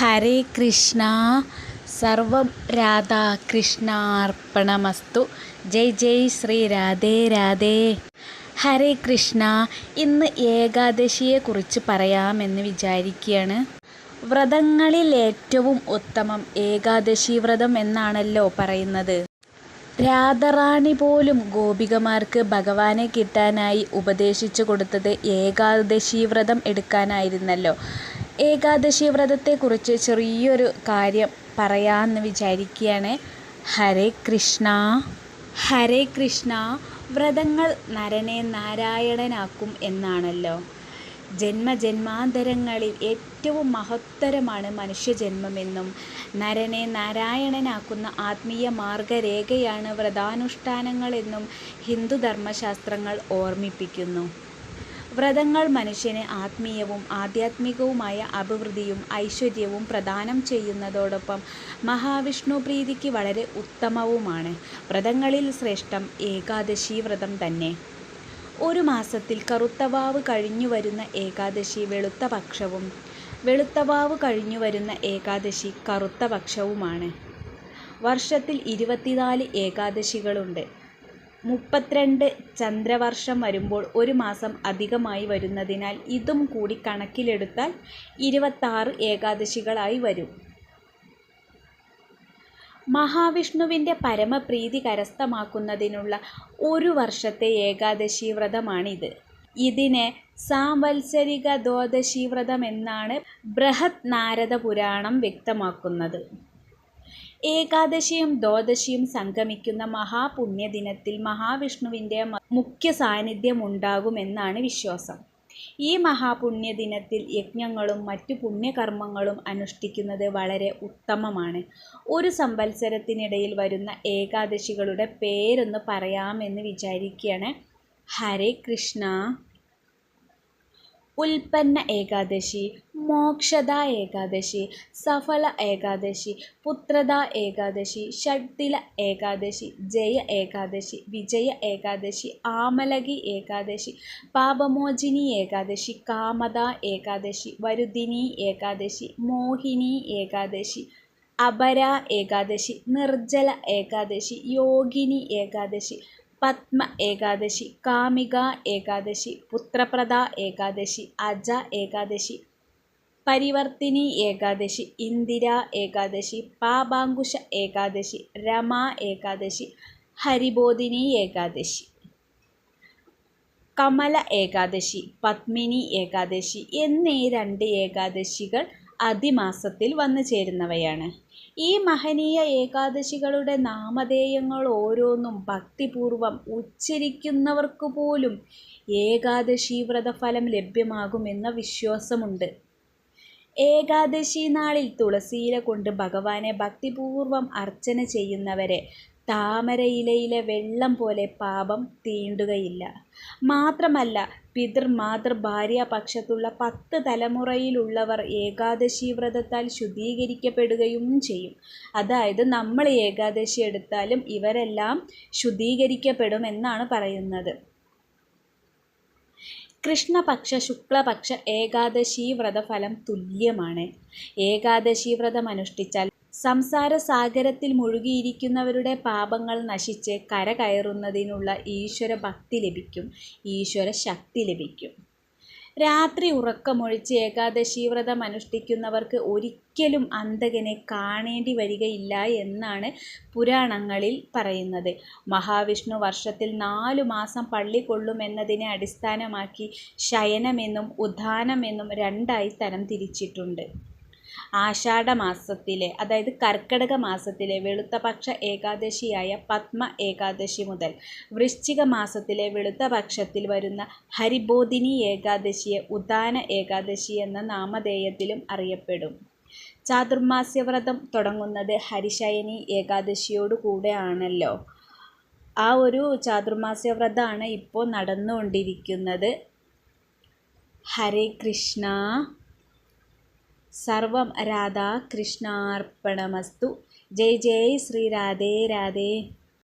ഹരേ കൃഷ്ണ. സർവം രാധാകൃഷ്ണാർപ്പണമസ്തു ജയ് ജയ് ശ്രീ രാധേ രാധേ. ഹരേ കൃഷ്ണ ഇന്ന് ഏകാദശിയെക്കുറിച്ച് പറയാമെന്ന് വിചാരിക്കുകയാണ് വ്രതങ്ങളിൽ ഏറ്റവും ഉത്തമം ഏകാദശി വ്രതം എന്നാണല്ലോ പറയുന്നത്. രാധറാണി പോലും ഗോപികമാർക്ക് ഭഗവാനെ കിട്ടാനായി ഉപദേശിച്ചു കൊടുത്തത് ഏകാദശി വ്രതം എടുക്കാനായിരുന്നല്ലോ. ഏകാദശി വ്രതത്തെക്കുറിച്ച് ചെറിയൊരു കാര്യം പറയാമെന്ന് വിചാരിക്കുകയാണ്. ഹരേ കൃഷ്ണ. ഹരേ കൃഷ്ണ. വ്രതങ്ങൾ നരനെ നാരായണനാക്കും എന്നാണല്ലോ. ജന്മജന്മാന്തരങ്ങളിൽ ഏറ്റവും മഹത്തരമാണ് മനുഷ്യജന്മമെന്നും നരനെ നാരായണനാക്കുന്ന ആത്മീയ മാർഗരേഖയാണ് വ്രതാനുഷ്ഠാനങ്ങളെന്നും ഹിന്ദുധർമ്മശാസ്ത്രങ്ങൾ ഓർമ്മിപ്പിക്കുന്നു. വ്രതങ്ങൾ മനുഷ്യന് ആത്മീയവും ആധ്യാത്മികവുമായ അഭിവൃദ്ധിയും ഐശ്വര്യവും പ്രദാനം ചെയ്യുന്നതോടൊപ്പം മഹാവിഷ്ണു പ്രീതിക്ക് വളരെ ഉത്തമവുമാണ്. വ്രതങ്ങളിൽ ശ്രേഷ്ഠം ഏകാദശി വ്രതം തന്നെ. ഒരു മാസത്തിൽ കറുത്തവാവ് കഴിഞ്ഞു വരുന്ന ഏകാദശി വെളുത്ത പക്ഷവും വെളുത്തവാവ് കഴിഞ്ഞു വരുന്ന ഏകാദശി കറുത്ത പക്ഷവുമാണ്. വർഷത്തിൽ ഇരുപത്തിനാല് ഏകാദശികളുണ്ട്. മുപ്പത്തിരണ്ട് ചന്ദ്രവർഷം വരുമ്പോൾ ഒരു മാസം അധികമായി വരുന്നതിനാൽ ഇതും കൂടി കണക്കിലെടുത്താൽ ഇരുപത്താറ് ഏകാദശികളായി വരും. മഹാവിഷ്ണുവിന്റെ പരമപ്രീതി കരസ്ഥമാക്കുന്നതിനുള്ള ഒരു വർഷത്തെ ഏകാദശി വ്രതമാണിത്. ഇതിനെ സാംവത്സരിക ദ്വാദശി വ്രതം എന്നാണ് ബൃഹത് നാരദ പുരാണം വ്യക്തമാക്കുന്നത്. ഏകാദശിയും ദ്വാദശിയും സംഗമിക്കുന്ന മഹാപുണ്യദിനത്തിൽ മഹാവിഷ്ണുവിന്റെ മുഖ്യ സാന്നിധ്യം സാന്നിധ്യമുണ്ടാകുമെന്നാണ് വിശ്വാസം. ഈ മഹാപുണ്യദിനത്തിൽ യജ്ഞങ്ങളും മറ്റു പുണ്യകർമ്മങ്ങളും അനുഷ്ഠിക്കുന്നത് വളരെ ഉത്തമമാണ്. ഒരു സംവത്സരത്തിനിടയിൽ വരുന്ന ഏകാദശികളുടെ പേരൊന്ന് പറയാമെന്ന് വിചാരിക്കുകയാണ് ഹരേ കൃഷ്ണ. ഉൽപ്പന്ന ഏകാദശി മോക്ഷദ ഏകാദശി സഫല ഏകാദശി പുത്രദ ഏകാദശി ഷഡ്തില ഏകാദശി ജയ ഏകാദശി വിജയ ഏകാദശി ആമലകി ഏകാദശി പാപമോചിനി ഏകാദശി കാമദ ഏകാദശി വരുദിനി ഏകാദശി മോഹിനി ഏകാദശി അപര ഏകാദശി നിർജല ഏകാദശി യോഗിനി ഏകാദശി പത്മ ഏകാദശി കാമിക ഏകാദശി പുത്രപ്രദ ഏകാദശി അജ ഏകാദശി പരിവർത്തിനി ഏകാദശി ഇന്ദിര ഏകാദശി പാപാങ്കുശ ഏകാദശി രമ ഏകാദശി ഹരിബോധിനി ഏകാദശി. കമല ഏകാദശി പത്മിനി ഏകാദശി എന്നീ രണ്ട് ഏകാദശികൾ അതിമാസത്തിൽ വന്നു ചേരുന്നവയാണ്. ഈ മഹനീയ ഏകാദശികളുടെ നാമധേയങ്ങൾ ഓരോന്നും ഭക്തിപൂർവം ഉച്ചരിക്കുന്നവർക്ക് പോലും ഏകാദശി വ്രതഫലം ലഭ്യമാകുമെന്ന വിശ്വാസമുണ്ട്. ഏകാദശി നാളിൽ തുളസിയില കൊണ്ട് ഭഗവാനെ ഭക്തിപൂർവം അർച്ചന ചെയ്യുന്നവരെ താമരയിലയിലെ വെള്ളം പോലെ പാപം തീണ്ടുകയില്ല. മാത്രമല്ല പിതൃ മാതൃ ഭാര്യ പക്ഷത്തുള്ള പത്ത് തലമുറയിലുള്ളവർ ഏകാദശി വ്രതത്താൽ ശുദ്ധീകരിക്കപ്പെടുകയും ചെയ്യും. അതായത് നമ്മൾ ഏകാദശി എടുത്താലും ഇവരെല്ലാം ശുദ്ധീകരിക്കപ്പെടും എന്നാണ് പറയുന്നത്. കൃഷ്ണപക്ഷ ശുക്ലപക്ഷ ഏകാദശി വ്രതഫലം തുല്യമാണ്. ഏകാദശി വ്രതം അനുഷ്ഠിച്ചാൽ സംസാര സാഗരത്തിൽ മുഴുകിയിരിക്കുന്നവരുടെ പാപങ്ങൾ നശിച്ച് കരകയറുന്നതിനുള്ള ഈശ്വര ഭക്തി ലഭിക്കും ഈശ്വര ശക്തി ലഭിക്കും. രാത്രി ഉറക്കമൊഴിച്ച് ഏകാദശി വ്രതം അനുഷ്ഠിക്കുന്നവർക്ക് ഒരിക്കലും അന്തകനെ കാണേണ്ടി വരികയില്ല എന്നാണ് പുരാണങ്ങളിൽ പറയുന്നത്. മഹാവിഷ്ണു വർഷത്തിൽ നാലു മാസം പള്ളി കൊള്ളുമെന്നതിനെ അടിസ്ഥാനമാക്കി ശയനമെന്നും ഉദ്ധാനമെന്നും രണ്ടായി തരം തിരിച്ചിട്ടുണ്ട്. ആഷാഢമാസത്തിലെ അതായത് കർക്കിടക മാസത്തിലെ വെളുത്തപക്ഷ ഏകാദശിയായ പത്മ ഏകാദശി മുതൽ വൃശ്ചിക മാസത്തിലെ വെളുത്തപക്ഷത്തിൽ വരുന്ന ഹരിബോധിനി ഏകാദശിയെ ഉദാന ഏകാദശി എന്ന നാമധേയത്തിലും അറിയപ്പെടും. ചാതുർമാസ്യവ്രതം തുടങ്ങുന്നത് ഹരിശയനി ഏകാദശിയോടുകൂടെ കൂടെയാണല്ലോ. ആ ഒരു ചാതുർമാസ്യവ്രതമാണ് ഇപ്പോൾ നടന്നുകൊണ്ടിരിക്കുന്നത്. ഹരേ കൃഷ്ണ. സർവം രാധാകൃഷ്ണാർപ്പണമസ്തു ജയ് ജയ് ശ്രീ രാധേ രാധേ.